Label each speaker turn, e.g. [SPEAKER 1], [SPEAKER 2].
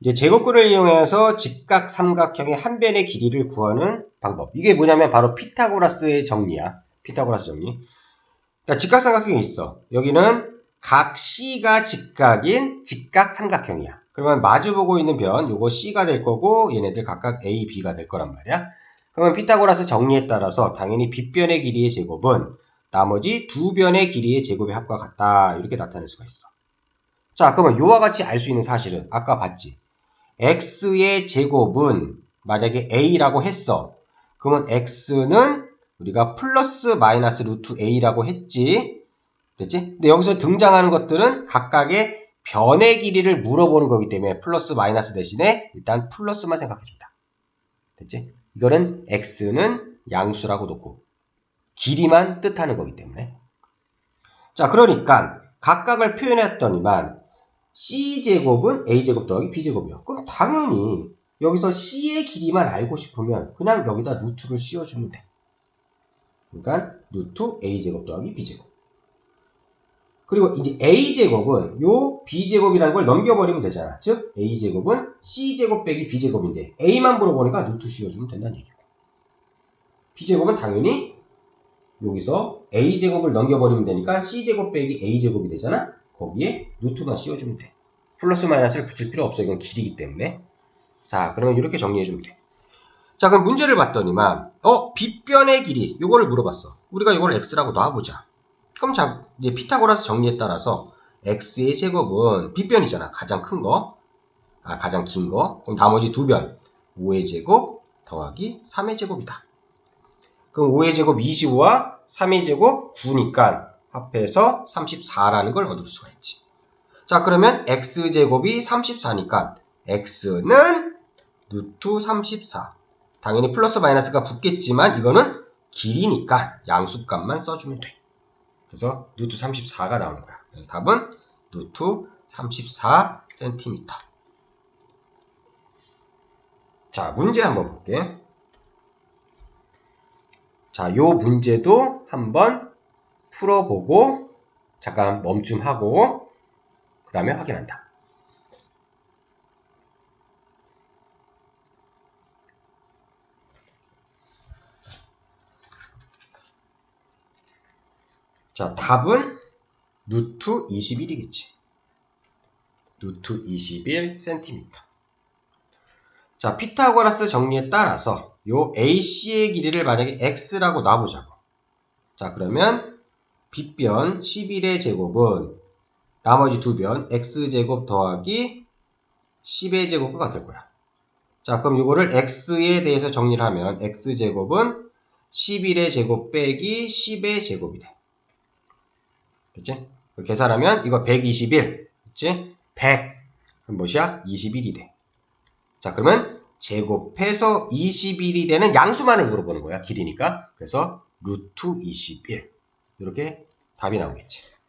[SPEAKER 1] 이제 제곱근을 이용해서 직각 삼각형의 한 변의 길이를 구하는 방법. 이게 뭐냐면 바로 피타고라스의 정리야. 피타고라스 정리. 그러니까 직각 삼각형이 있어. 여기는 각 C가 직각인 직각 삼각형이야. 그러면 마주보고 있는 변, 요거 C가 될 거고 얘네들 각각 A, B가 될 거란 말이야. 그러면 피타고라스 정리에 따라서 당연히 빗변의 길이의 제곱은 나머지 두 변의 길이의 제곱의 합과 같다. 이렇게 나타낼 수가 있어. 자, 그러면 요와 같이 알 수 있는 사실은 아까 봤지. X의 제곱은 만약에 a라고 했어. 그러면 x는 우리가 플러스 마이너스 루트 a라고 했지. 됐지? 근데 여기서 등장하는 것들은 각각의 변의 길이를 물어보는 거기 때문에 플러스 마이너스 대신에 일단 플러스만 생각해준다. 됐지? 이거는 x는 양수라고 놓고 길이만 뜻하는 거기 때문에. 자, 그러니까 각각을 표현했더니만 c제곱은 a제곱 더하기 b제곱이요. 그럼 당연히 여기서 c의 길이만 알고 싶으면 그냥 여기다 루트를 씌워주면 돼. 그러니까 루트 a제곱 더하기 b제곱. 그리고 이제 a제곱은 요 b제곱이라는 걸 넘겨버리면 되잖아. 즉 a제곱은 c제곱 빼기 b제곱인데 a만 물어보니까 루트 씌워주면 된다는 얘기고. b제곱은 당연히 여기서 a제곱을 넘겨버리면 되니까 c제곱 빼기 a제곱이 되잖아. 거기에 루트만 씌워주면 돼. 플러스 마이너스를 붙일 필요 없어. 이건 길이기 때문에. 자, 그러면 이렇게 정리해주면 돼. 자, 그럼 문제를 봤더니만, 어, 빗변의 길이, 요거를 물어봤어. 우리가 이걸 x라고 놔보자. 그럼 자, 이제 피타고라스 정리에 따라서 x의 제곱은 빗변이잖아. 가장 큰 거. 아, 가장 긴 거. 그럼 나머지 두 변. 5의 제곱 더하기 3의 제곱이다. 그럼 5의 제곱 25와 3의 제곱 9니까 합해서 34라는 걸 얻을 수가 있지. 자, 그러면 x제곱이 34니까 x는 루트 34. 당연히 플러스 마이너스가 붙겠지만 이거는 길이니까 양수값만 써주면 돼. 그래서 루트 34가 나오는 거야. 그래서 답은 루트 34cm. 자, 문제 한번 볼게. 자, 요 문제도 한번 풀어보고 잠깐 멈춤하고 그 다음에 확인한다. 자, 답은 루트 21이겠지. 루트 21cm. 자, 피타고라스 정리에 따라서 요 AC의 길이를 만약에 X라고 놔보자고. 자, 그러면 빗변 11의 제곱은 나머지 두 변 X제곱 더하기 10의 제곱과 같을 거야. 자, 그럼 이거를 X에 대해서 정리를 하면 X제곱은 11의 제곱 빼기 10의 제곱이 돼. 됐지? 계산하면 이거 121. 그치? 100. 그럼 뭐야? 21이 돼. 자, 그러면 제곱해서 21이 되는 양수만을 물어보는 거야. 길이니까. 그래서 루트 21. 이렇게 답이 나오겠지.